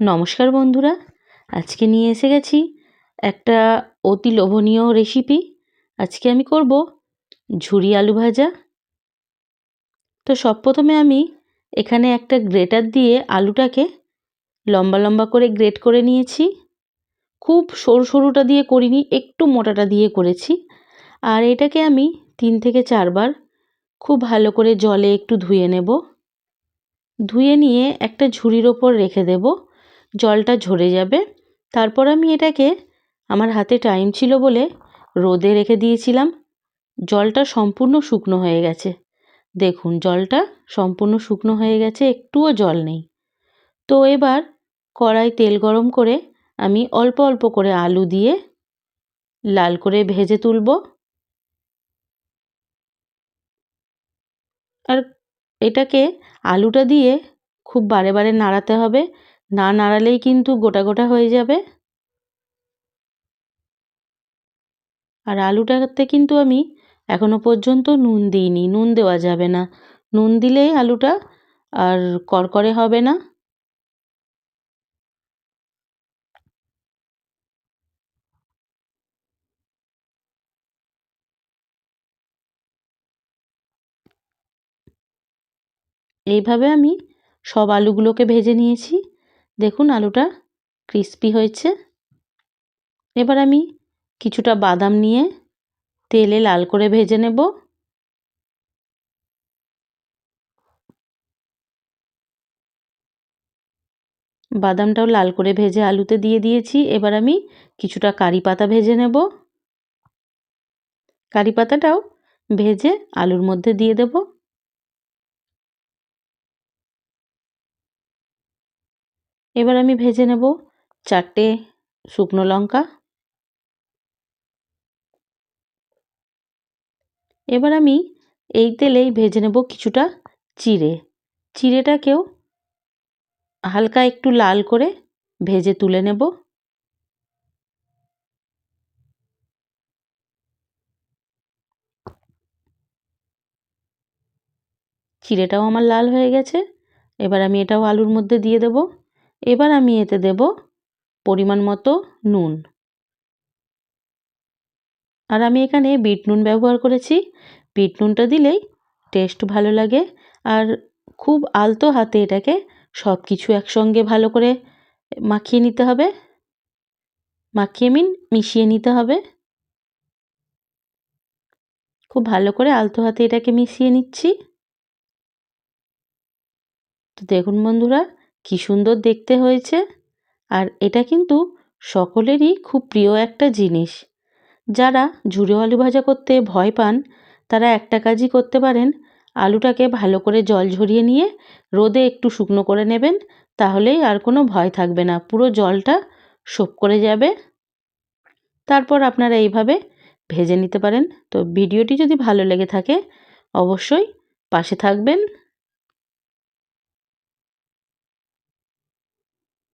নমস্কার বন্ধুরা, আজকে নিয়ে এসে গেছি একটা অতি লোভনীয় রেসিপি আজকে আমি করব ঝুরি আলু ভাজা। তো সব প্রথমে আমি এখানে একটা গ্রেটার দিয়ে আলুটাকে লম্বা লম্বা করে গ্রেট করে নিয়েছি। খুব সরু সরুটা দিয়ে করিনি, একটু মোটাটা দিয়ে করেছি। আর এটাকে আমি তিন থেকে চারবার খুব ভালো করে জলে একটু ধুয়ে নেব। ধুয়ে নিয়ে একটা ঝুড়ির ওপর রেখে দেব। জলটা ঝরে যাবে। তারপর আমি এটাকে, আমার হাতে টাইম ছিল বলে রোদে রেখে দিয়েছিলাম। জলটা সম্পূর্ণ শুকনো হয়ে গেছে। দেখুন, জলটা সম্পূর্ণ শুকনো হয়ে গেছে, একটুও জল নেই। তো এবার কড়াই তেল গরম করে আমি অল্প অল্প করে আলু দিয়ে লাল করে ভেজে তুলব। আর এটাকে আলুটা দিয়ে খুব বারে বারে নাড়াতে হবে। না নাড়ালেই কিন্তু গোটা গোটা হয়ে যাবে। আর আলুটাতে কিন্তু আমি এখনও পর্যন্ত নুন দিইনি, নুন দেওয়া যাবে না। নুন দিলেই আলুটা আর করকরে হবে না। এইভাবে আমি সব আলুগুলোকে ভেজে নিয়েছি। দেখুন আলুটা ক্রিস্পি হয়েছে। এবার আমি কিছুটা বাদাম নিয়ে তেলে লাল করে ভেজে নেব। বাদামটাও লাল করে ভেজে আলুতে দিয়ে দিয়েছি। এবার আমি কিছুটা কারি পাতা ভেজে নেব। কারি পাতাটাও ভেজে আলুর মধ্যে দিয়ে দেব। এবার আমি ভেজে নেব চারটে শুকনো লঙ্কা। এবার আমি এই তেলেই ভেজে নেব কিছুটা চিড়ে। চিড়েটাকেও হালকা একটু লাল করে ভেজে তুলে নেব। চিড়েটাও আমার লাল হয়ে গেছে। এবার আমি এটাও আলুর মধ্যে দিয়ে দেব। এবার আমি এতে দেব পরিমাণ মতো নুন। আর আমি এখানে বিট নুন ব্যবহার করেছি। বিট নুনটা দিলেই টেস্ট ভালো লাগে আর খুব আলতো হাতে এটাকে সব কিছু একসঙ্গে ভালো করে মাখিয়ে নিতে হবে। মাখিয়ে মিন মিশিয়ে নিতে হবে। খুব ভালো করে আলতো হাতে এটাকে মিশিয়ে নিচ্ছি। তো দেখুন বন্ধুরা কি সুন্দর দেখতে হয়েছে। আর এটা কিন্তু সকলেরই খুব প্রিয় একটা জিনিস। যারা ঝুড়ো আলু ভাজা করতে ভয় পান, তারা একটা কাজই করতে পারেন। আলুটাকে ভালো করে জল ঝরিয়ে নিয়ে রোদে একটু শুকনো করে নেবেন তাহলেই আর কোনো ভয় থাকবে না। পুরো জলটা সোপ করে যাবে। তারপর আপনারা এইভাবে ভেজে নিতে পারেন। তো ভিডিওটি যদি ভালো লেগে থাকে, অবশ্যই পাশে থাকবেন।